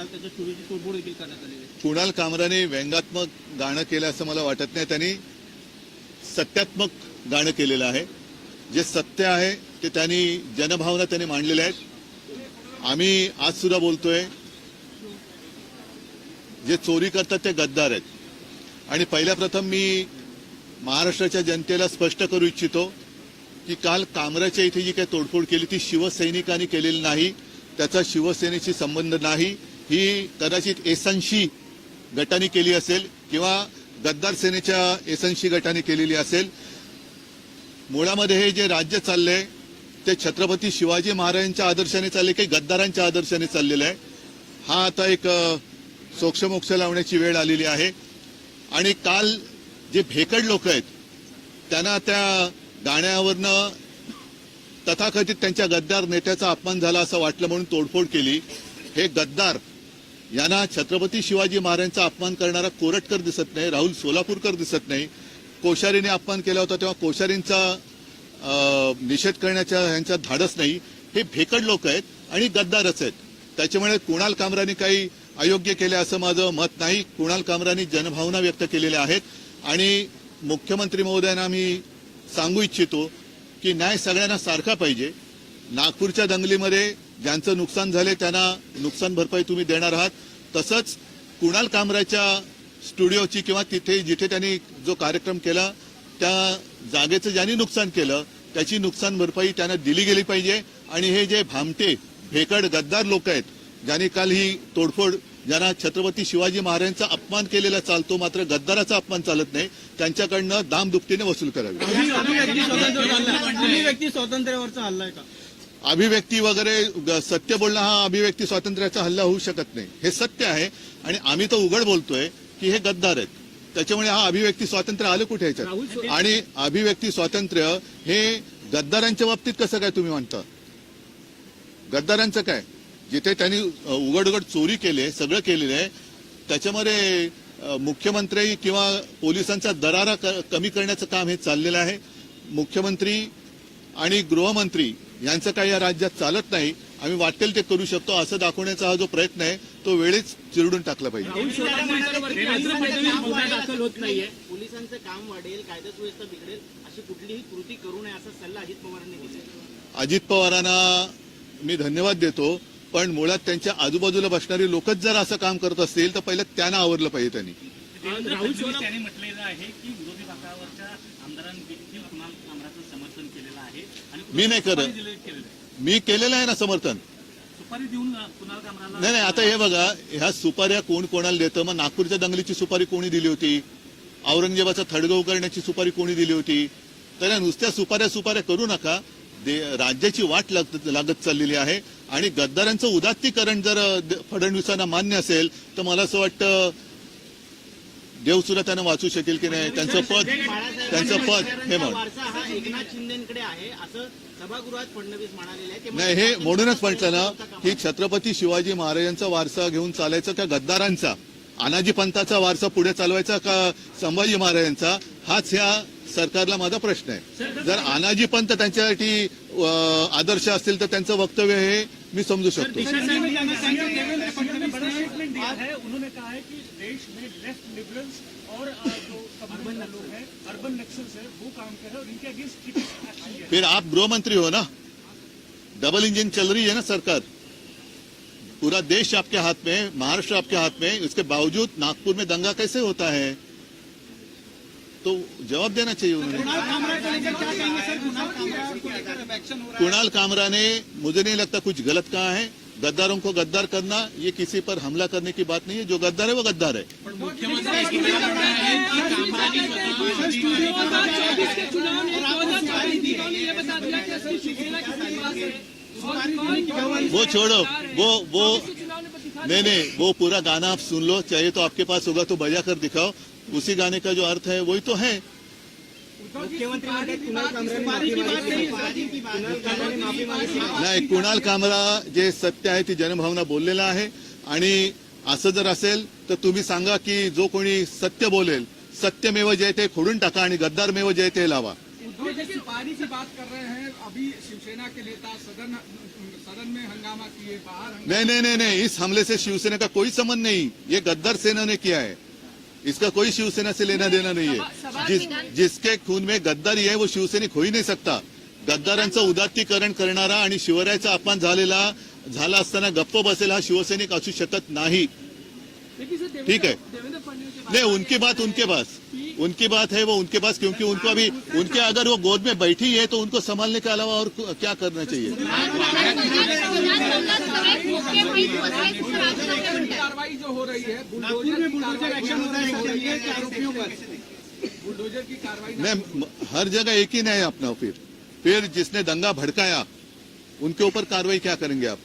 काल त्याच्या तोडफोड देखील करण्यात आलेली आहे. कुणाल कामराने व्यंगात्मक गाणं केलं असं मला वाटत नाही. त्यांनी सत्यात्मक गाणं केलेलं आहे. जे सत्य आहे ते त्यांनी जनभावना त्यांनी मांडलेल्या आहेत. आम्ही आज सुद्धा बोलतोय जे चोरी करतात ते गद्दार आहेत. आणि पहिल्या प्रथम मी महाराष्ट्राच्या जनतेला स्पष्ट करू इच्छितो की काल कामराच्या इथे जी काही तोडफोड केली ती शिवसैनिकांनी केलेली नाही. त्याचा शिवसेनेशी संबंध नाही. ही कदाचित एसऐंशी गटाने केली असेल किंवा गद्दार सेनेच्या एसऐंशी गटाने केलेली असेल. मुळामध्ये हे जे राज्य चाललंय ते छत्रपती शिवाजी महाराजांच्या आदर्शाने चालले काही गद्दारांच्या आदर्शाने चाललेलं आहे. हा आता एक सोक्षमोक्ष लावण्याची वेळ आलेली आहे. आणि काल जे भेकड लोक आहेत त्यांना त्या गाण्यावरनं तथाकथित त्यांच्या गद्दार नेत्याचा अपमान झाला असं वाटलं म्हणून तोडफोड केली. हे गद्दार यांना छत्रपती शिवाजी महाराजांचा अपमान करणारा कोरटकर दिसत नाही राहुल सोलापूरकर दिसत नाही. कोश्यारीने अपमान केला होता तेव्हा कोश्यारींचा निषेध करण्याच्या ह्यांचा धाडस नाही. हे भेकड लोक आहेत आणि गद्दारच आहेत. त्याच्यामुळे कुणाल कामरानी काही अयोग्य केले असं माझं मत नाही. कुणाल कामरानी जनभावना व्यक्त केलेल्या आहेत. आणि मुख्यमंत्री महोदयांना मी सांगू इच्छितो की न्याय सगळ्यांना सारखा पाहिजे. नागपूरच्या दंगलीमध्ये ज्यांचं नुकसान झाले त्यांना नुकसान भरपाई तुम्ही देणार आहात. तसंच कुणाल कामराच्या स्टुडिओची किंवा तिथे जिथे त्यांनी जो कार्यक्रम केला त्या जागेचं ज्यांनी नुकसान केलं त्याची नुकसान भरपाई त्यांना दिली गेली पाहिजे. आणि हे जे भामटे भेकड गद्दार लोक आहेत ज्यांनी काल ही तोडफोड ज्यांना छत्रपती शिवाजी महाराजांचा अपमान केलेला चालतो मात्र गद्दाराचा अपमान चालत नाही त्यांच्याकडनं दामदुपटीने वसूल करावी. व्यक्ती स्वातंत्र्यावरचा हल्ला आहे का? अभिव्यक्ती वगैरे सत्य बोलणं हा अभिव्यक्ती स्वातंत्र्याचा हल्ला होऊ शकत नाही. हे सत्य आहे आणि आम्ही तर उघड बोलतोय की हे गद्दार आहेत. त्याच्यामुळे हा अभिव्यक्ती स्वातंत्र्य आलं कुठे ह्याच्यात आणि अभिव्यक्ती स्वातंत्र्य हे गद्दारांच्या बाबतीत कसं काय तुम्ही म्हणता? गद्दारांचं काय? जिथे त्यांनी उघड उघड चोरी केली आहे सगळं केलेलं आहे त्याच्यामध्ये मुख्यमंत्री किंवा पोलिसांचा दरारा कमी करण्याचं काम हे चाललेलं आहे. मुख्यमंत्री आणि गृहमंत्री यांचं काही या राज्यात चालत नाही आम्ही वाटेल ते करू शकतो असं दाखवण्याचा हा जो प्रयत्न आहे तो वेळीच चिरडून टाकला पाहिजे. दाखल होत नाहीये. पोलिसांचं काम वाढेल कायदा सुव्यवस्था बिघडेल अशी कुठलीही कृती करू नये असा सल्ला अजित पवारांनी दिला अजित पवारांना मी धन्यवाद देतो पण मुळात त्यांच्या आजूबाजूला बसणारी लोकच जर असं काम करत असतील तर पहिलं त्यांना आवरलं पाहिजे त्यांनी. देवेंद्र फडणवीस यांनी म्हटलेलं आहे की विरोधी पक्षावरच्या आमदारांनी देखील कुणाल कामराचं समर्थन केलेलं आहे आणि मी नाही करत. मी केलेलं आहे ना समर्थन. नाही नाही आता हे बघा ह्या सुपाऱ्या कोण कोणाला देतं? मग नागपूरच्या दंगलीची सुपारी कोणी दिली होती? औरंगजेबाचा थडगव करण्याची सुपारी कोणी दिली होती? तर या नुसत्या सुपाऱ्या सुपाऱ्या करू नका. राज्याची वाट लागत लागत चाललेली आहे. आणि गद्दारांचं उदात्तीकरण जर फडणवीसांना मान्य असेल तर मला असं वाटतं देव सुद्धा त्यांना वाचू शकेल की नाही त्यांचं पद त्यांचं पद हे म्हण हा नाही हे म्हणूनच म्हटलं ना की छत्रपती शिवाजी महाराजांचा वारसा घेऊन चालायचं का गद्दारांचा अनाजी पंथाचा वारसा पुढे चालवायचा का संभाजी महाराजांचा हाच ह्या सरकारला माझा प्रश्न आहे जर अनाजी पंथ त्यांच्यासाठी आदर्श असतील तर त्यांचं वक्तव्य हे मी समजू शकतो उन्होंने कहा है कि देश में लेफ़्ट लिबरल्स और जो अर्बन लोग हैं अर्बन नक्सल्स है वो काम कर रहे हैं और इनके अगेंस्ट फिर आप गृह मंत्री हो ना? डबल इंजन चल रही है ना सरकार? पूरा देश आपके हाथ में है, महाराष्ट्र आपके हाथ में है इसके बावजूद नागपुर में दंगा कैसे होता है? तो जवाब देना चाहिए उन्होंने। कुणाल कामरा ने मुझे नहीं लगता कुछ गलत कहा है। गद्दारों को गद्दार करना ये किसी पर हमला करने की बात नहीं है। जो गद्दार है वो गद्दार है। वो छोड़ो वो वो नहीं नहीं वो पूरा गाना आप सुन लो चाहिए तो आपके पास होगा तो बजा कर दिखाओ। उसी गाने का जो अर्थ है वही तो है। मुख्यमंत्री नाही कुणाल कामरा जे सत्य आहे ती जनभावना बोललेला आहे. आणि असं जर असेल तर तुम्ही सांगा की जो कोणी सत्य बोलेल सत्यमेव जयते खोडून टाका आणि गद्दारमेव लावा. जे गद्दारी की बात कर रहे हैं अभी शिवसेना के नेता सदन सदन में हंगामा किए बाहर हंगामा नहीं नहीं नहीं नहीं इस हमले से शिवसेना का कोई संबंध नहीं। ये गद्दार सेना ने किया है। इसका कोई शिवसेना से लेना देना नहीं है। जिस जिसके खून में गद्दारी आहे वो शिवसैनिक होई नाही सकता। गद्दारांचं उदात्तीकरण करणारा आणि शिवरायाचा अपमान झालेला झाला असताना गप्प बसेल हा शिवसैनिक असू शकत नाही. ठीक है नहीं उनकी बात उनके पास उनकी बात है वो उनके पास क्योंकि उनको अभी उनके अगर वो गोद में बैठी है तो उनको संभालने के अलावा और क्या करना चाहिए? कार्रवाई जो हो रही है नागपुर बुलडोजर एक्शन हो रहा है रही सीबीआई के आरोपियों पर बुलडोजर की कार्रवाई नहीं हर जगह एक ही नहीं अपना फिर। फिर जिसने दंगा भड़काया उनके ऊपर कार्रवाई क्या करेंगे आप?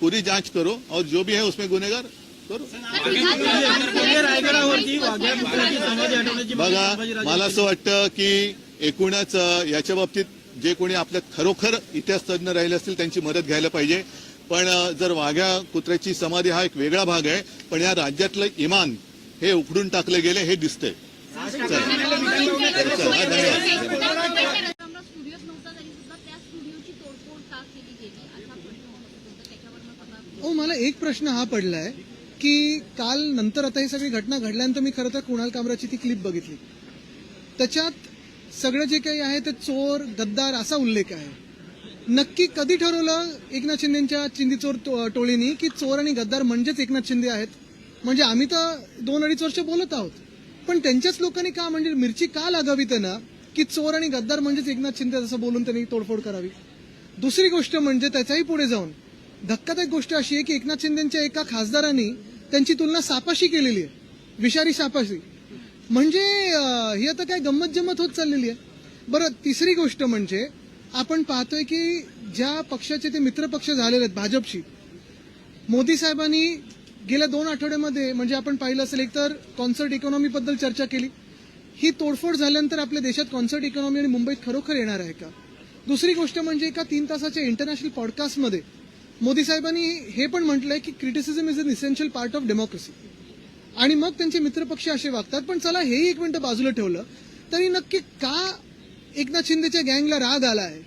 पूरी जांच करो और जो भी है उसमें गुनेगार करो। बघा मला असं वाटतं की एकूणच याच्या बाबतीत जे कोणी आपल्यात खरोखर इतिहास तज्ञ राहिले असतील त्यांची मदत घ्यायला पाहिजे. पण जर वाघ्या कुत्र्याची समाधी हा एक वेगळा भाग आहे पण या राज्यातलं इमान हे उखडून टाकलं गेले हे दिसतंय सगळा ओ मला एक प्रश्न हा पडलाय की काल नंतर आता ही सगळी घटना घडल्यानंतर मी खरं तर कुणाल कामराची ती क्लिप बघितली त्याच्यात सगळं जे काही आहे ते चोर गद्दार असा उल्लेख आहे नक्की कधी ठरवलं एकनाथ शिंदेच्या चिंदी चोर टो- टोळीनी की चोर आणि गद्दार म्हणजेच एकनाथ शिंदे आहेत? म्हणजे आम्ही तर दोन अडीच वर्ष बोलत आहोत. पण त्यांच्याच लोकांनी का म्हणजे मिरची का लागावी त्यांना की चोर आणि गद्दार म्हणजेच एकनाथ शिंदे असं बोलून त्यांनी तोडफोड करावी? दुसरी गोष्ट म्हणजे त्याच्याही पुढे जाऊन धक्कादायक गोष्ट अशी आहे की एकनाथ शिंदेच्या एका खासदारांनी त्यांची तुलना सापाशी केलेली आहे. विषारी सापाशी. म्हणजे ही आता काय गंमत जम्मत होत चाललेली आहे. बरं तिसरी गोष्ट म्हणजे आपण पाहतोय की ज्या पक्षाचे ते मित्रपक्ष झालेले आहेत भाजपशी मोदी साहेबांनी गेल्या दोन आठवड्यामध्ये म्हणजे आपण पाहिलं असेल एक तर कॉन्सर्ट इकॉनॉमीबद्दल चर्चा केली. ही तोडफोड झाल्यानंतर आपल्या देशात कॉन्सर्ट इकॉनॉमी आणि मुंबईत खरोखर येणार आहे का? दुसरी गोष्ट म्हणजे एका तीन तासाच्या इंटरनॅशनल पॉडकास्टमध्ये मोदी साहेबांनी हे पण म्हटलंय की criticism is an essential part of democracy आणि मग त्यांचे मित्रपक्ष असे वागतात पण चला हेही एक मिनिटं बाजूला ठेवलं. तरी नक्की का एकनाथ शिंदेच्या गँगला राग आला आहे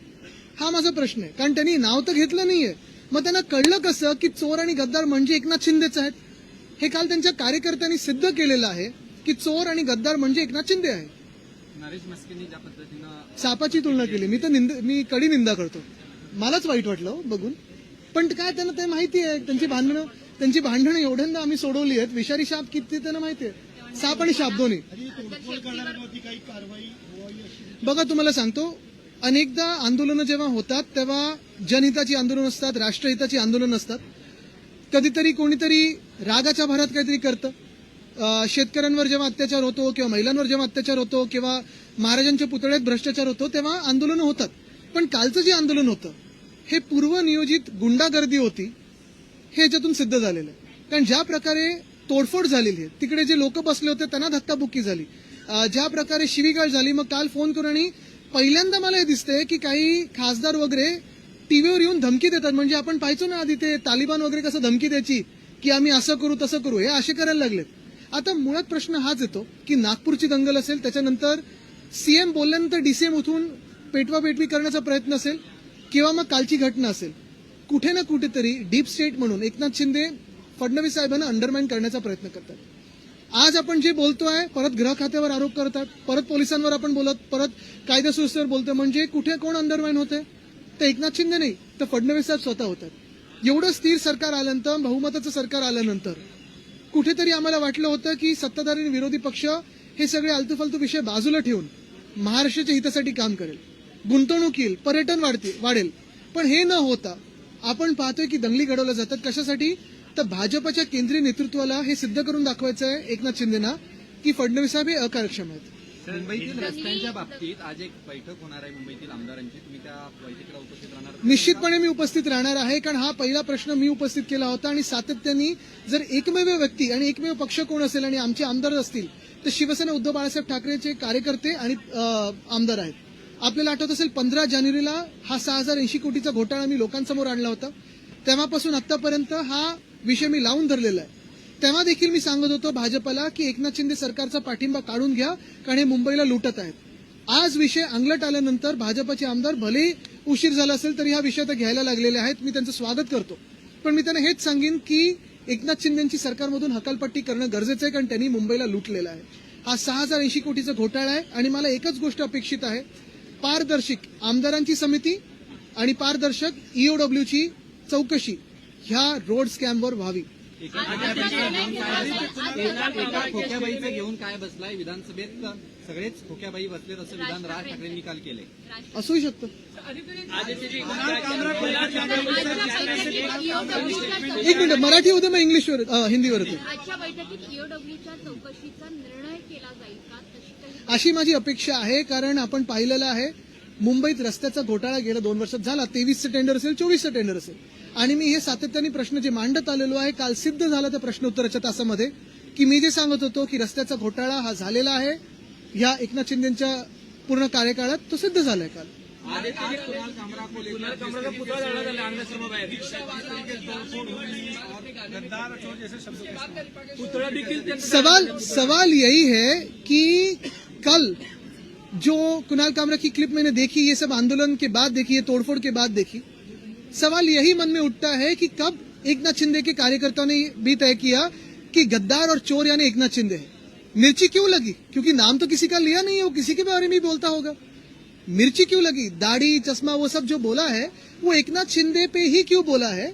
हा माझा प्रश्न आहे. कारण त्यांनी नाव तर घेतलं नाहीये. मग त्यांना कळलं कसं की चोर आणि गद्दार म्हणजे एकनाथ शिंदेच आहेत? हे काल त्यांच्या कार्यकर्त्यांनी सिद्ध केलेलं आहे की चोर आणि गद्दार म्हणजे एकनाथ शिंदे आहे. नरेश मस्केनी ज्या पद्धतीनं सापाची तुलना केली. मी तर निंद मी कडी निंदा करतो. मलाच वाईट वाटलं हो बघून. पण काय त्यांना ते माहिती आहे? त्यांची भांडणं त्यांची भांडणं एवढ्यांदा आम्ही सोडवली आहेत. विषारी शाप किती त्यांना माहिती आहे? साप आणि शाप दोन्ही. बघा तुम्हाला सांगतो अनेकदा आंदोलनं जेव्हा होतात तेव्हा जनहिताची आंदोलन असतात राष्ट्रहिताची आंदोलन असतात. कधीतरी कोणीतरी रागाच्या भरात काहीतरी करतं. शेतकऱ्यांवर जेव्हा अत्याचार होतो किंवा महिलांवर जेव्हा अत्याचार होतो किंवा महाराजांच्या पुतळ्यात भ्रष्टाचार होतो तेव्हा आंदोलनं होतात. पण कालचं जे आंदोलन होतं हे पूर्वनियोजित गुंडागर्दी होती हे याच्यातून सिद्ध झालेलं आहे. कारण ज्या प्रकारे तोडफोड झालेली आहे तिकडे जे लोक बसले होते त्यांना धक्काबुक्की झाली. ज्या प्रकारे शिवीगाळ झाली मग काल फोन करून आणि पहिल्यांदा मला हे दिसतंय की काही खासदार वगैरे टीव्हीवर येऊन धमकी देतात. म्हणजे आपण पाहायचो ना आधी ते तालिबान वगैरे कसं धमकी द्यायची की आम्ही असं करू तसं करू हे असे करायला लागलेत. आता मुळात प्रश्न हाच येतो की नागपूरची दंगल असेल त्याच्यानंतर सीएम बोलल्यानंतर डीसीएम उठून पेटवा पेटवी करण्याचा प्रयत्न असेल किंवा मग कालची घटना असेल. कुठे ना कुठेतरी डीप स्टेट म्हणून एकनाथ शिंदे फडणवीस साहेबांना अंडरमाइन करण्याचा प्रयत्न करतात. आज आपण जे बोलतोय परत गृह खात्यावर आरोप करतात परत पोलिसांवर आपण बोलत परत कायदा सुव्यवस्थेवर बोलतोय म्हणजे कुठे कोण अंडरमाइन होते? तर एकनाथ शिंदे नाही तर फडणवीस साहेब स्वतः होतात. एवढं स्थिर सरकार आल्यानंतर बहुमताचं सरकार आल्यानंतर कुठेतरी आम्हाला वाटलं होतं की सत्ताधारी आणि विरोधी पक्ष हे सगळे आलतूफालतू विषय बाजूला ठेवून महाराष्ट्राच्या हितासाठी काम करेल. गुंतवणूक येईल पर्यटन वाढते वाढेल. पण हे न होता आपण पाहतोय की दंगली घडवल्या जातात. कशासाठी? तर भाजपच्या केंद्रीय नेतृत्वाला हे सिद्ध करून दाखवायचं आहे एकनाथ शिंदेना की फडणवीस साहेब हे अकार्यक्षम आहेत. मुंबईतील रस्त्यांच्या बाबतीत आज एक बैठक होणार आहे मुंबईतील आमदारांची. तुम्ही त्या बैठकीला उपस्थित राहणार निश्चितपणे मी उपस्थित राहणार आहे कारण हा पहिला प्रश्न मी उपस्थित केला होता आणि सातत्याने जर एकमेव व्यक्ती आणि एकमेव पक्ष कोण असेल आणि आमचे आमदार असतील तर शिवसेना उद्धव बाळासाहेब ठाकरेचे कार्यकर्ते आणि आमदार आहेत. आपल्याला आठवत असेल पंधरा जानेवारीला हा सहा हजार ऐंशी कोटीचा घोटाळा मी लोकांसमोर आणला होता. तेव्हापासून आतापर्यंत हा विषय मी लावून धरलेला आहे. तेव्हा देखील मी सांगत होतो भाजपला की एकनाथ शिंदे सरकारचा पाठिंबा काढून घ्या कारण हे मुंबईला लुटत आहेत. आज विषय अंगलट आल्यानंतर भाजपचे आमदार भले उशीर झाला असेल तरी हा विषय आता घ्यायला लागलेले आहेत. मी त्यांचं स्वागत करतो. पण मी त्यांना हेच सांगेन की एकनाथ शिंदेची सरकारमधून हकालपट्टी करणं गरजेचं आहे कारण त्यांनी मुंबईला लुटलेला आहे. हा सहा हजार ऐंशी कोटीचा घोटाळा आहे आणि मला एकच गोष्ट अपेक्षित आहे. पारदर्शक आमदारांची समिती आणि पारदर्शक ईओडब्ल्यूची चौकशी. ह्या रोड स्कॅमवर व्हावी. खोक्याबाईचं घेऊन काय बसलाय विधानसभेत? सगळेच खोक्याबाई बसलेत असं विधान राज ठाकरेंनी काल केलंय. असूही शकतं. एक मिनिट मराठी होते मग इंग्लिशवर अं, हिंदीवर होते आजच्या बैठकीत E ईओडब्ल्यूच्या चौकशीचा निर्णय केला जाईल का? तशी काही अशी माझी अपेक्षा आहे कारण आपण पाहिलेलं आहे मुंबईत रस्त्याचा घोटाळा गेल्या दोन वर्षात झाला. तेवीसचं टेंडर असेल चोवीसचं टेंडर असेल. आणि मी हे सातत्याने प्रश्न जे मांडत आलेलो आहे काल सिद्ध झाला त्या प्रश्न उत्तराच्या तासामध्ये की मी जे सांगत होतो की रस्त्याचा घोटाळा हा झालेला आहे ह्या एकनाथ शिंदेच्या पूर्ण कार्यकाळात तो सिद्ध झालाय काल. सवाल सवाल यही है कि कल जो कुणाल कामरा की क्लिप मैंने देखी ये सब आंदोलन के बाद देखी ये तोड़फोड़ के बाद देखी सवाल यही मन में उठता है कि कब एक नाथ शिंदे के कार्यकर्ताओं ने भी तय किया कि गद्दार और चोर यानी एक नाथ शिंदे मिर्ची क्यों लगी? क्योंकि नाम तो किसी का लिया नहीं है, वो किसी के बारे में बोलता होगा। मिर्ची क्यों लगी? दाढ़ी, चश्मा, वो सब जो बोला है, वो एक नाथ शिंदे पे ही क्यों बोला है?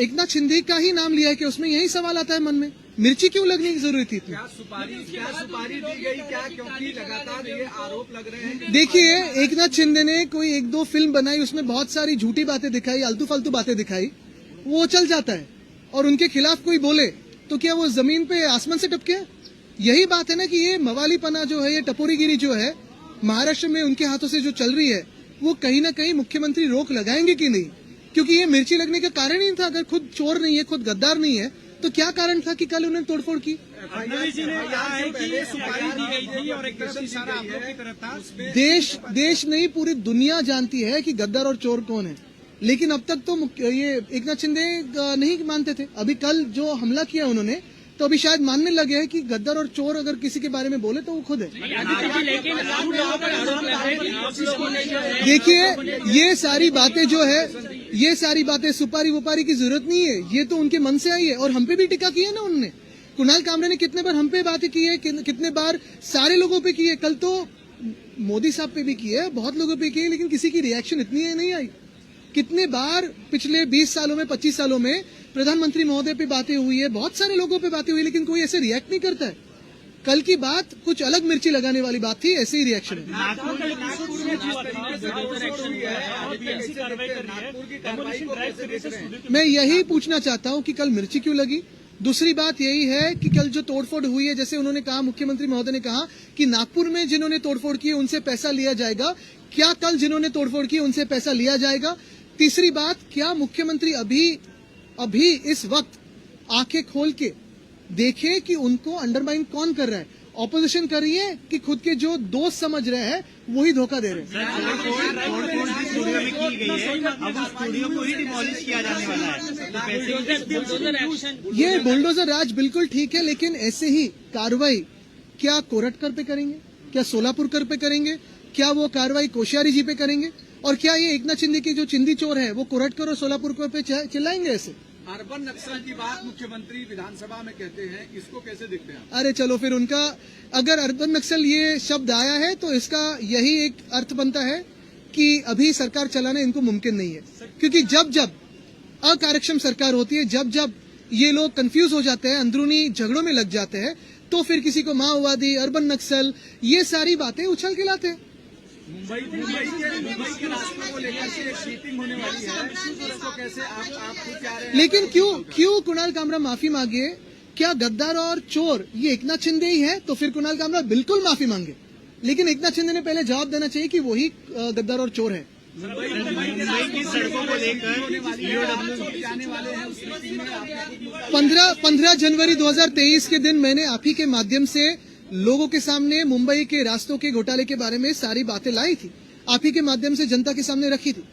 एक नाथ शिंदे का ही नाम लिया है कि उसमें यही सवाल आता है मन में। मिर्ची क्यों लगने की ज़रूरत थी इतनी? सुपारी क्या सुपारी दी गई? क्या? क्योंकि लगातार ये आरोप लग रहे हैं। देखिए एकनाथ शिंदे ने कोई एक दो फ़िल्म बनाई उसमें बहुत सारी झूठी बातें दिखाई आलतू फालतू बातें दिखाई वो चल जाता है। और उनके खिलाफ कोई बोले तो क्या वो ज़मीन पे आसमान से टपके? यही बात है ना कि ये मवालीपना जो है ये टपोरीगिरी जो है महाराष्ट्र में उनके हाथों से जो चल रही है वो कहीं ना कहीं मुख्यमंत्री रोक लगाएँगे कि नहीं? क्योंकि ये मिर्ची लगने का कारण ही था। अगर खुद चोर नहीं है खुद गद्दार नहीं है तो क्या कारण था कि कल उन्होंने तोड़फोड़ की? जी ने कहा है कि सुपारी दी गई थी और एक तरफ़ इशारा आप लोग की तरफ़ था। देश देश नहीं पूरी दुनिया जानती है कि गद्दार और चोर कौन है। लेकिन अब तक तो ये एक नाथ शिंदे नहीं मानते थे। अभी कल जो हमला किया उन्होंने तो अभी शायद मानने लगे हैं कि गद्दार और चोर अगर किसी के बारे में बोले तो वो खुद है देखिए ये सारी बातें जो है ये सारी बातें सुपारी वुपारी की ज़रूरत नहीं है। ये तो उनके मन से आई है। और हम पे भी टिका किया ना उन्होंने कुणाल कामरे ने कितने बार हम पे बातें की है कितने बार सारे लोगों पे की है। कल तो मोदी साहब पे भी की है, बहुत लोगों पे की है, लेकिन किसी की रिएक्शन इतनी है, नहीं आई। कितने बार पिछले 20 सालों में 25 सालों में प्रधानमंत्री महोदय पे बातें हुई है, बहुत सारे लोगों पे बातें हुई, लेकिन कोई ऐसे रिएक्ट नहीं करता है। कल की बात कुछ अलग मिर्ची लगाने वाली बात थी ऐसे ही रिएक्शन है? मैं यही पूछना चाहता हूँ कि कल मिर्ची क्यों लगी? दूसरी बात यही है कि कल जो तोड़फोड़ हुई है जैसे उन्होंने कहा मुख्यमंत्री महोदय ने कहा कि नागपुर में जिन्होंने तोड़फोड़ की उनसे पैसा लिया जाएगा। क्या कल जिन्होंने तोड़फोड़ की उनसे पैसा लिया जाएगा? तीसरी बात क्या मुख्यमंत्री अभी अभी इस वक्त आँखें खोल के देखे कि उनको अंडरमाइन कौन कर रहा है? ऑपोजिशन कर रही है कि खुद के जो दोस्त समझ रहे हैं वही धोखा दे रहे हैं। स्टूडियो में की गई है अब उस स्टूडियो को ही डिमोलिश किया जाने वाला है। तो पैसे ये बुलडोजर राज बिल्कुल ठीक है लेकिन ऐसे ही कार्रवाई क्या कोरटकर पे करेंगे? क्या सोलापुरकर पे करेंगे? क्या वो कार्रवाई कोश्यारी जी पे करेंगे? और क्या ये एकनाथ शिंदे के जो चिंदी चोर है वो कोरटकर और सोलापुरकर पे चिल्लाएँगे ऐसे? अर्बन नक्सल की बात मुख्यमंत्री विधानसभा में कहते हैं, इसको कैसे देखते हैं अरे चलो, फिर उनका, अगर अर्बन नक्सल ये शब्द आया है तो इसका यही एक अर्थ बनता है कि अभी सरकार चलाना इनको मुमकिन नहीं है। क्योंकि जब जब अकार्यक्षम सरकार होती है, जब जब ये लोग कंफ्यूज हो जाते हैं, अंदरूनी झगड़ों में लग जाते हैं तो फिर किसी को माओवादी अर्बन नक्सल ये सारी बातें उछल के लाते हैं। मुंबई मुंबई के मुंबई के रास्तों को लेकर के एक मीटिंग होने वाली है। उसको कैसे आप आप खुद क्या रहे हैं? लेकिन क्यों क्यों कुणाल कामरा माफ़ी मांगे क्या गद्दार और चोर ये एकनाथ शिंदे ही है तो फिर कुणाल कामरा बिल्कुल माफ़ी मांगे। लेकिन एकनाथ शिंदे ने पहले जवाब देना चाहिए कि वही गद्दार और चोर है। मुंबई की सड़कों को लेकर हैं। पंद्रह पंद्रह जनवरी 2023 के दिन मैंने आप ही के माध्यम से लोगों के सामने मुंबई के रास्तों के घोटाले के बारे में सारी बातें लाई थी। आप ही के माध्यम से जनता के सामने रखी थी।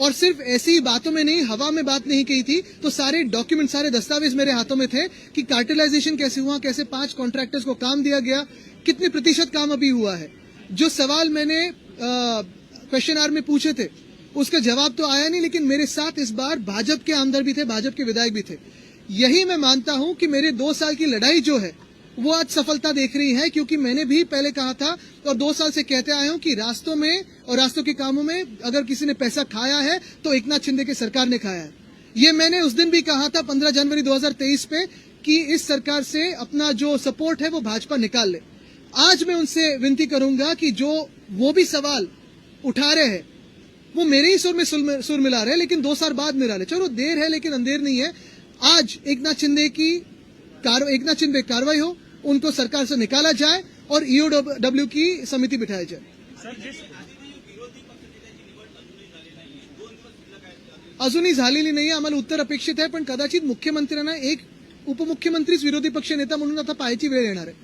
और सिर्फ़ ऐसी बातों में नहीं, हवा में बात नहीं कही थी तो सारे डॉक्यूमेंट सारे दस्तावेज़ मेरे हाथों में थे कि कार्टेलाइजेशन कैसे हुआ, कैसे पाँच कॉन्ट्रैक्टर्स को काम दिया गया, कितने प्रतिशत काम अभी हुआ है। जो सवाल मैंने क्वेश्चन आर में पूछे थे, उसका जवाब तो आया नहीं, लेकिन मेरे साथ इस बार भाजपा के आमदार भी थे, भाजपा के विधायक भी थे। यही मैं मानता हूँ कि मेरे दो साल की लड़ाई जो है वो आज सफलता देख रही है, क्योंकि मैंने भी पहले कहा था और दो साल से कहते आया हूँ कि रास्तों में और रास्तों के कामों में अगर किसी ने पैसा खाया है तो एक नाथ शिंदे की सरकार ने खाया है। ये मैंने उस दिन भी कहा था 15 जनवरी 2023 पे, कि इस सरकार से अपना जो सपोर्ट है, वो भाजपा निकाल ले। आज मैं उनसे विनती करूँगा कि जो वो भी सवाल उठा रहे हैं, वो मेरे ही सुर में सुर मिला रहे हैं, लेकिन दो साल बाद मिला रहे चलो, देर है, लेकिन अंधेर नहीं है। आज एक नाथ शिंदे की एक नाथ शिंदे कार्रवाई हो उनको सरकार से निकाला जाए और ईओडब्ल्यू की समिती बिठाई जाए। अजूनही झालेली नाही आम्हाला उत्तर अपेक्षित आहे पण कदाचित मुख्यमंत्र्यांना एक उपमुख्यमंत्रीच विरोधी पक्ष नेता म्हणून आता पाहायची वेळ येणार आहे.